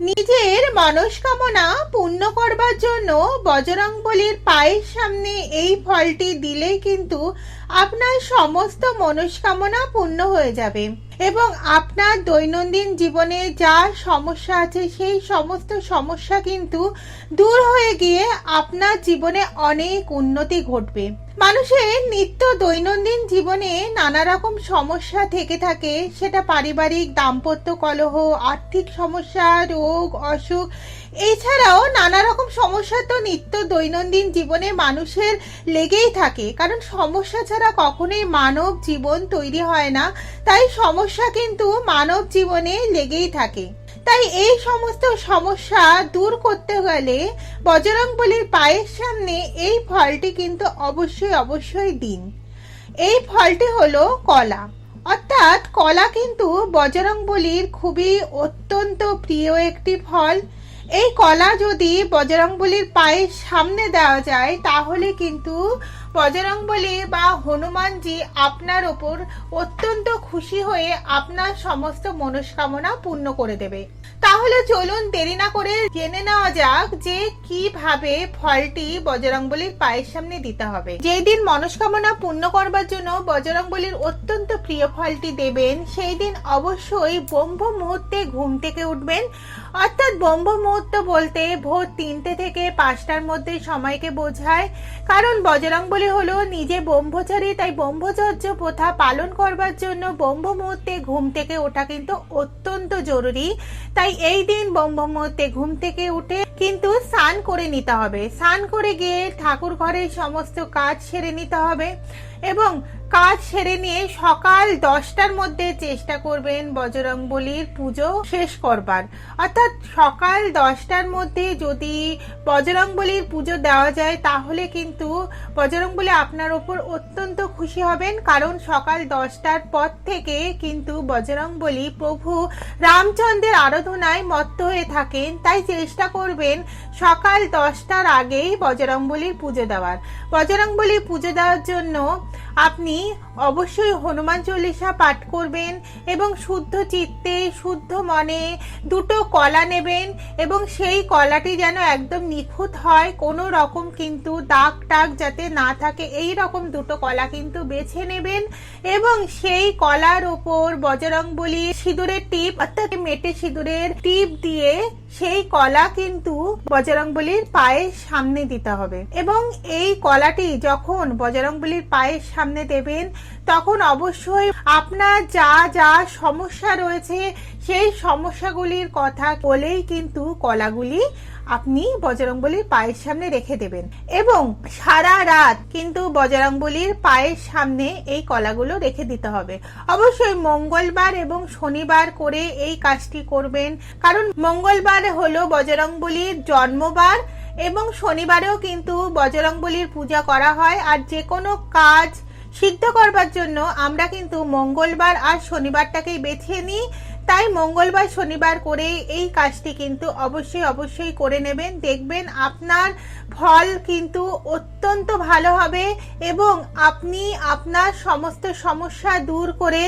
নিজের মনস্কামনা পূর্ণ করবার জন্য বজরং বলির পায়ের সামনে এই ফলটি দিলে কিন্তু আপনার সমস্ত মনস্কামনা পূর্ণ হয়ে যাবে। এবং আপনার দৈনন্দিন জীবনে যা সমস্যা আছে, সেই সমস্ত সমস্যা কিন্তু দূর হয়ে গিয়ে আপনার জীবনে অনেক উন্নতি ঘটবে। মানুষের নিত্য দৈনন্দিন জীবনে নানা রকম সমস্যা থেকে থাকে। সেটা পারিবারিক দাম্পত্য কলহ, আর্থিক সমস্যা, রোগ, অসুখ, এছাড়াও নানা রকম সমস্যা তো নিত্য দৈনন্দিন জীবনে মানুষের লেগেই থাকে। কারণ সমস্যা ছাড়া কখনোই মানব জীবন তৈরি হয় না। তাই সমস্যা কিন্তু মানব জীবনে লেগেই থাকে। তাই এই সমস্ত সমস্যা দূর করতে গেলে বজরংবলীর পায়ের সামনে এই ফলটি কিন্তু অবশ্যই অবশ্যই দিন। এই ফলটি হলো কলা। অর্থাৎ কলা কিন্তু বজরংবলীর খুবই অত্যন্ত প্রিয় একটি ফল। এই কলা যদি বজরংবলীর পায়ের সামনে দেওয়া যায়, তাহলে কিন্তু বজরংবলী বা হনুমানজি আপনার ওপর অত্যন্ত খুশি হয়ে আপনার সমস্ত মনস্কামনা পূর্ণ করে দেবে। তাহলে চলুন দেরি না করে জেনে নেওয়া যাক যে কীভাবে ফলটি বজরংবলীর পায়ের সামনে দিতে হবে। যেই দিন মনস্কামনা পূর্ণ করবার জন্য বজরংবলীর অত্যন্ত প্রিয় ফলটি দেবেন সেই দিন অবশ্যই ব্রহ্ম মুহূর্তে ঘুম থেকে উঠবেন। অর্থাৎ ব্রহ্ম মুহূর্ত বলতে ভোর তিনটে থেকে পাঁচটার মধ্যে সময়কে বোঝায়। কারণ বজরংবলী হলো নিজে ব্রহ্মচারী, তাই ব্রহ্মচর্য প্রথা পালন করবার জন্য ব্রহ্ম মুহূর্তে ঘুম থেকে ওঠা কিন্তু অত্যন্ত জরুরি। তাই এই দিন ব্রহ্ম মুহূর্তে ঘুম থেকে উঠে কিন্তু স্নান করে নিতে হবে। স্নান করে গিয়ে ঠাকুর ঘরের সমস্ত কাজ সেরে নিতে হবে। এবং কাজ সেরে নিয়ে সকাল দশটার মধ্যে চেষ্টা করবেন বজরংবলীর পুজো শেষ করবার। অর্থাৎ সকাল দশটার মধ্যে যদি বজরংবলীর পুজো দেওয়া যায়, তাহলে কিন্তু বজরংবলী আপনার ওপর অত্যন্ত খুশি হবেন, কারণ সকাল দশটার পর থেকে কিন্তু বজরংবলী প্রভু রামচন্দ্রের আরাধনায় মত্ত হয়ে থাকেন। তাই চেষ্টা করবেন সকাল দশটার আগেই বজরংবলির পুজো দেওয়ার। বজরংবলির পুজো দেওয়ার জন্য আপনি অবশ্যই হনুমান চল্লিশা পাঠ করবেন এবং শুদ্ধ চিত্তে, শুদ্ধ মনে দুটো কলা নেবেন এবং সেই কলাটি যেন একদম নিখুঁত হয়। কোনো রকম কিন্তু দাগ টাগ যাতে না থাকে, এই রকম দুটো কলা কিন্তু বেছে নেবেন এবং সেই কলার ওপর বজরংবলী সিঁদুরের টিপ, অর্থাৎ মেটে সিঁদুরের টিপ দিয়ে সেই কলা কিন্তু বজরংবলীর পায়ের সামনে দিতে হবে। এবং এই কলাটি যখন বজরংবলীর পায়ের সামনে দেবেন, তখন অবশ্যই আপনার যা যা সমস্যা রয়েছে, সেই সমস্যাগুলির কথা বলেই কিন্তু কলাগুলি আপনি বজরংবলীর পায়ের সামনে রেখে দেবেন। এবং সারা রাত কিন্তু বজরংবলীর পায়ের সামনে এই কলাগুলো রেখে দিতে হবে। অবশ্যই মঙ্গলবার এবং শনিবার করে এই কাজটি করবেন। কারণ মঙ্গলবার হলো বজরংবলীর জন্মবার এবং শনিবারেও কিন্তু বজরংবলীর পূজা করা হয়। আর যে কোনো কাজ সিদ্ধ করবার জন্য আমরা কিন্তু মঙ্গলবার আর শনিবারটাকেই বেছে নিই। তাই মঙ্গলবার শনিবার করে এই কাজটি কিন্তু অবশ্যই অবশ্যই করে নেবেন। দেখবেন আপনার ফল কিন্তু অত্যন্ত ভালো হবে এবং আপনি আপনার সমস্ত সমস্যা দূর করে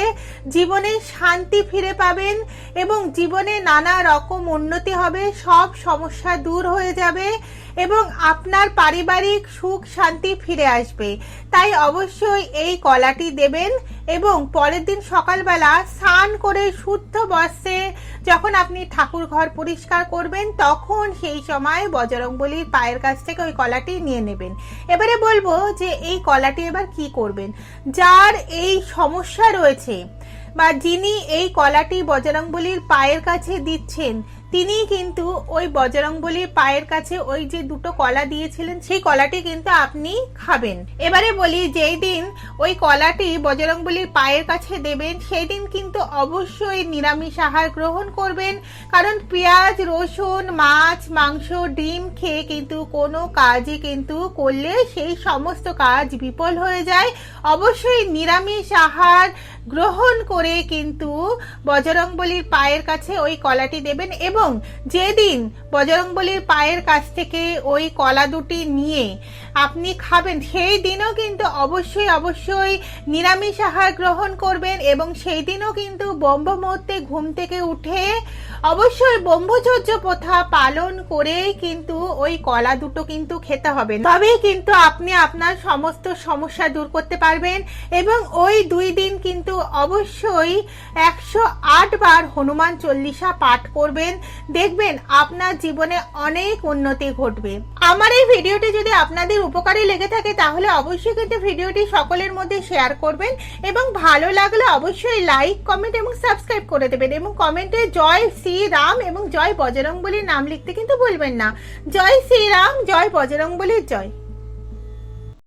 জীবনে শান্তি ফিরে পাবেন এবং জীবনে নানা রকম উন্নতি হবে, সব সমস্যা দূর হয়ে যাবে এবং আপনার পারিবারিক সুখ শান্তি ফিরে আসবে। তাই অবশ্যই এই কলাটি দেবেন। এবং পরের দিন সকালবেলা স্নান করে শুদ্ধ বস্ত্রে যখন আপনি ঠাকুর ঘর পরিষ্কার করবেন, তখন সেই সময় বজরংবলীর পায়ের কাছ থেকে ওই কলাটি নিয়ে নেবেন। এবারে বলব যে এই কলাটি এবার কি করবেন? যার এই সমস্যা রয়েছে বা যিনি এই কলাটি বজরংবলীর পায়ের কাছে দিচ্ছেন তিনি কিন্তু ওই বজরংবলীর পায়ের কাছে ওই যে দুটো কলা দিয়েছিলেন, সেই কলাটি কিন্তু আপনি খাবেন। এবারে বলি, যেই দিন ওই কলাটি বজরংবলীর পায়ের কাছে দেবেন, সেই দিন কিন্তু অবশ্যই নিরামিষ আহার গ্রহণ করবেন। কারণ পেঁয়াজ, রসুন, মাছ, মাংস, ডিম খেয়ে কিন্তু কোনো কাজই কিন্তু করলে সেই সমস্ত কাজ বিফল হয়ে যায়। অবশ্যই নিরামিষ আহার গ্রহণ করে কিন্তু বজরংবলীর পায়ের কাছে ওই কলাটি দেবেন এবং এবং যেদিন বজরংবলির পায়ের কাছ থেকে ওই কলা দুটি নিয়ে আপনি খাবেন। সেই দিনও কিন্তু অবশ্যই অবশ্যই নিরামিষ আহার গ্রহণ করবেন এবং সেই দিনও কিন্তু ব্রহ্ম মুহূর্তে ঘুম থেকে উঠে অবশ্যই ব্রহ্মচর্য প্রথা পালন করেই কিন্তু ওই কলা দুটো কিন্তু খেতে হবে। তবেই কিন্তু আপনি আপনার সমস্ত সমস্যা দূর করতে পারবেন এবং ওই দুই দিন কিন্তু অবশ্যই একশো আট বার হনুমান চল্লিশা পাঠ করবেন। দেখবেন আপনার জীবনে অনেক উন্নতি ঘটবে। আমার এই ভিডিওটি যদি আপনাদের উপকারী লেগে থাকে, তাহলে অবশ্যই কিন্তু ভিডিওটি সকলের মধ্যে শেয়ার করবেন এবং ভালো লাগলে অবশ্যই লাইক, কমেন্ট এবং সাবস্ক্রাইব করে দেবেন এবং কমেন্টে জয় শ্রী রাম এবং জয় বজরং বলির নাম লিখতে কিন্তু ভুলবেন না। জয় শ্রী রাম জয় বজরং বলির জয়।